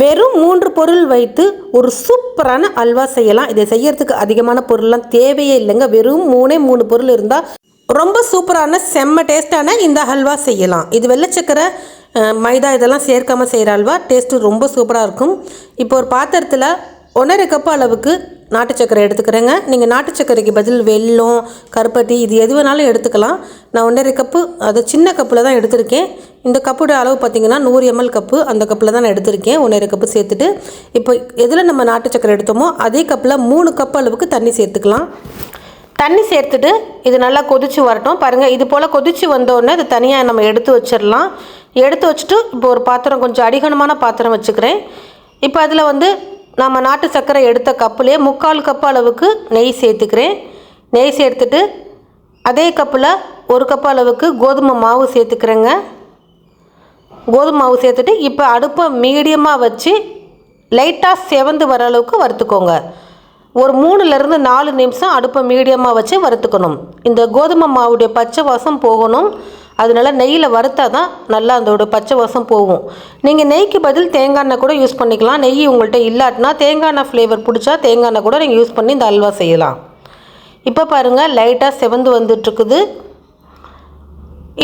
வெறும் மூன்று பொருள் வைத்து ஒரு சூப்பரான அல்வா செய்யலாம். இதை செய்யறதுக்கு அதிகமான பொருள்லாம் தேவையே இல்லைங்க. வெறும் மூணே மூணு பொருள் இருந்தால் ரொம்ப சூப்பரான செம்ம டேஸ்டான இந்த அல்வா செய்யலாம். இது வெள்ளச்சக்கரை மைதா இதெல்லாம் சேர்க்காம செய்கிற அல்வா. டேஸ்ட்டு ரொம்ப சூப்பராக இருக்கும். இப்போ ஒரு பாத்திரத்தில் ஒன்றரை கப் அளவுக்கு நாட்டு சக்கரை எடுத்துக்கிறேங்க. நீங்கள் நாட்டு சக்கரைக்கு பதில் வெல்லம் கருப்பட்டி இது எது வேணாலும் எடுத்துக்கலாம். நான் ஒன்றரை கப்பு அது சின்ன கப்பில் தான் எடுத்திருக்கேன். இந்த கப்போட அளவு பார்த்தீங்கன்னா நூறு எம்எல் கப்பு. அந்த கப்பில் தான் நான் எடுத்திருக்கேன். ஒன்றரை கப்பு சேர்த்துட்டு இப்போ எதில் நம்ம நாட்டு சக்கரை எடுத்தோமோ அதே கப்பில் மூணு கப் அளவுக்கு தண்ணி சேர்த்துக்கலாம். தண்ணி சேர்த்துட்டு இது நல்லா கொதிச்சு வரட்டும். பாருங்கள் இது போல் கொதிச்சு வந்தோடனே இது தனியாக நம்ம எடுத்து வச்சிடலாம். எடுத்து வச்சுட்டு இப்போ ஒரு பாத்திரம் கொஞ்சம் அடிகனமான பாத்திரம் வச்சுக்கிறேன். இப்போ அதில் வந்து நம்ம நாட்டு சர்க்கரை எடுத்த கப்புலேயே முக்கால் கப் அளவுக்கு நெய் சேர்த்துக்கிறேன். நெய் சேர்த்துட்டு அதே கப்பில் ஒரு கப் அளவுக்கு கோதுமை மாவு சேர்த்துக்கிறேங்க. கோதுமை மாவு சேர்த்துட்டு இப்போ அடுப்பை மீடியமாக வச்சு லைட்டாக செவந்து வர அளவுக்கு வறுத்துக்கோங்க. ஒரு மூணுலேருந்து நாலு நிமிஷம் அடுப்பை மீடியமாக வச்சு வறுத்துக்கணும். இந்த கோதுமை மாவுடைய பச்சை வாசம் போகணும். அதனால நெய்யில் வறுத்தா தான் நல்லா அதோட பச்சை வாசம் போகும். நீங்கள் நெய்க்கு பதில் தேங்காய் எண்ணெய் கூட யூஸ் பண்ணிக்கலாம். நெய் உங்கள்கிட்ட இல்லாட்டினா தேங்காய் எண்ணெய் ஃப்ளேவர் பிடிச்சா தேங்காய் எண்ணெய் கூட நீங்கள் யூஸ் பண்ணி இந்த அல்வா செய்யலாம். இப்போ பாருங்கள் லைட்டாக செவந்து வந்துட்டுருக்குது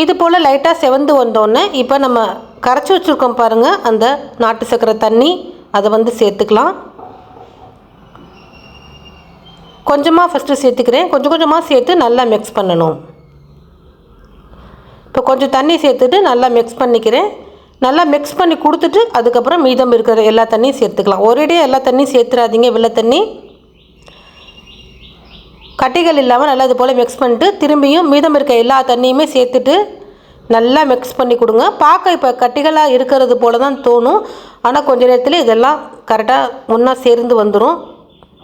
இது போல் லைட்டாக செவந்து வந்தோடனே இப்போ நம்ம கரைச்சி வச்சுருக்கோம் பாருங்கள் அந்த நாட்டு சர்க்கரை தண்ணி. அதை வந்து சேர்த்துக்கலாம். கொஞ்சமாக ஃபஸ்ட்டு சேர்த்துக்கிறேன். கொஞ்சம் கொஞ்சமாக சேர்த்து நல்லா மிக்ஸ் பண்ணணும். இப்போ கொஞ்சம் தண்ணி சேர்த்துட்டு நல்லா மிக்ஸ் பண்ணிக்கிறேன். நல்லா மிக்ஸ் பண்ணி கொடுத்துட்டு அதுக்கப்புறம் மீதம் இருக்கிற எல்லா தண்ணியும் சேர்த்துக்கலாம். ஒரேடியாக எல்லா தண்ணியும் சேர்த்துறாதீங்க வெள்ளை தண்ணி. கட்டிகள் இல்லாமல் நல்லா இது போல் மிக்ஸ் பண்ணிட்டு திரும்பியும் மீதம் இருக்க எல்லா தண்ணியுமே சேர்த்துட்டு நல்லா மிக்ஸ் பண்ணி கொடுங்க. பார்க்க இப்போ கட்டிகளாக இருக்கிறது போல தான் தோணும். ஆனால் கொஞ்ச நேரத்தில் இதெல்லாம் கரெக்டாக ஒன்றா சேர்ந்து வந்துடும்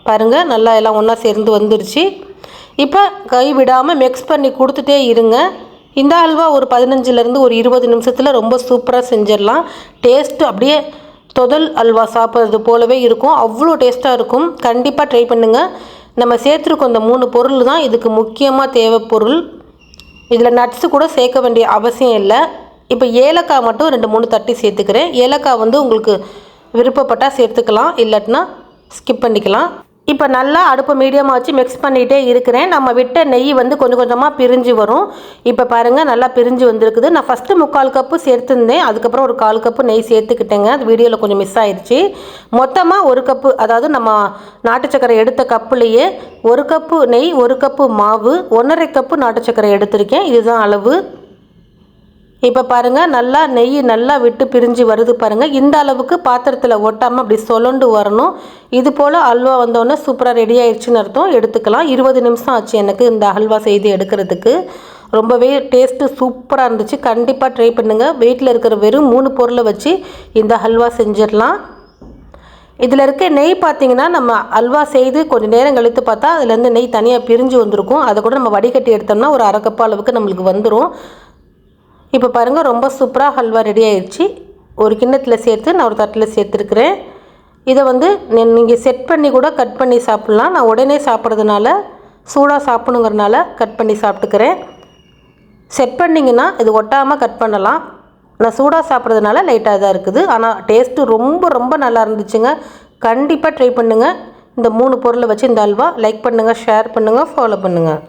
பாருங்கள் நல்லா எல்லாம் ஒன்றா சேர்ந்து வந்துருச்சு. இப்போ கை விடாமல் மிக்ஸ் பண்ணி கொடுத்துட்டே இருங்க. இந்த அல்வா ஒரு பதினஞ்சுலேருந்து ஒரு இருபது நிமிஷத்தில் ரொம்ப சூப்பராக செஞ்சிடலாம். டேஸ்ட்டு அப்படியே தொதல் அல்வா சாப்பிட்றது போலவே இருக்கும். அவ்வளோ டேஸ்ட்டாக இருக்கும். கண்டிப்பாக ட்ரை பண்ணுங்கள் நம்ம சேர்த்துருக்கோம் இந்த மூணு பொருள் தான் இதுக்கு முக்கியமாக தேவை பொருள். இதில் நட்ஸு கூட சேர்க்க வேண்டிய அவசியம் இல்லை. இப்போ ஏலக்காய் மட்டும் ரெண்டு மூணு தட்டி சேர்த்துக்கிறேன். ஏலக்காய் வந்து உங்களுக்கு விருப்பப்பட்டால் சேர்த்துக்கலாம். இல்லாட்டினா ஸ்கிப் பண்ணிக்கலாம். இப்போ நல்லா அடுப்பு மீடியமாக வச்சு மிக்ஸ் பண்ணிகிட்டே இருக்கிறேன். நம்ம விட்ட நெய் வந்து கொஞ்சம் கொஞ்சமாக பிரிஞ்சு வரும். இப்போ பாருங்கள் நல்லா பிரிஞ்சு வந்திருக்குது. நான் ஃபஸ்ட்டு முக்கால் கப்பு சேர்த்துருந்தேன். அதுக்கப்புறம் ஒரு கால் கப்பு நெய் சேர்த்துக்கிட்டேங்க. அது வீடியோவில் கொஞ்சம் மிஸ் ஆயிடுச்சு. மொத்தமாக ஒரு கப்பு அதாவது நம்ம நாட்டு சக்கரை எடுத்த கப்புலேயே ஒரு கப்பு நெய் ஒரு கப்பு மாவு ஒன்றரை கப்பு நாட்டு சக்கரை எடுத்திருக்கேன். இதுதான் அளவு. இப்போ பாருங்கள் நல்லா நெய் நல்லா விட்டு பிரிஞ்சு வருது பாருங்கள் இந்த அளவுக்கு பாத்திரத்தில் ஒட்டாமல் அப்படி சொலண்டு வரணும். இது போல் அல்வா வந்தோடனே சூப்பராக ரெடி ஆயிடுச்சுன்னு அர்த்தம். எடுத்துக்கலாம். இருபது நிமிஷம் ஆச்சு எனக்கு இந்த அல்வா செய்து எடுக்கிறதுக்கு. ரொம்பவே டேஸ்ட்டு சூப்பராக இருந்துச்சு. கண்டிப்பாக ட்ரை பண்ணுங்கள் வீட்டில் இருக்கிற வெறும் மூணு பொருளை வச்சு இந்த அல்வா செஞ்சிடலாம். இதில் இருக்க நெய் பார்த்தீங்கன்னா நம்ம அல்வா செய்து கொஞ்சம் நேரம் கழித்து பார்த்தா அதுலேருந்து நெய் தனியாக பிரிஞ்சு வந்திருக்கும். அதை கூட நம்ம வடிகட்டி எடுத்தோம்னா ஒரு அரை அளவுக்கு நம்மளுக்கு வந்துடும் இப்போ பாருங்கள் ரொம்ப சூப்பராக ஹல்வா ரெடி ஆயிடுச்சு ஒரு கிண்ணத்தில் சேர்த்து நான் ஒரு தட்டில் சேர்த்துருக்குறேன். இதை வந்து நீங்கள் செட் பண்ணி கூட கட் பண்ணி சாப்பிட்லாம். நான் உடனே சாப்பிட்றதுனால சூடாக சாப்பிடுங்கிறனால கட் பண்ணி சாப்பிட்டுக்கிறேன். செட் பண்ணிங்கன்னா இது ஒட்டாமல் கட் பண்ணலாம். நான் சூடாக சாப்பிட்றதுனால லைட்டாக தான் இருக்குது. ஆனால் டேஸ்ட்டு ரொம்ப ரொம்ப நல்லா இருந்துச்சுங்க. கண்டிப்பாக ட்ரை பண்ணுங்கள் இந்த மூணு பொருளை வச்சு இந்த அல்வா லைக் பண்ணுங்கள் ஷேர் பண்ணுங்கள் ஃபாலோ பண்ணுங்கள்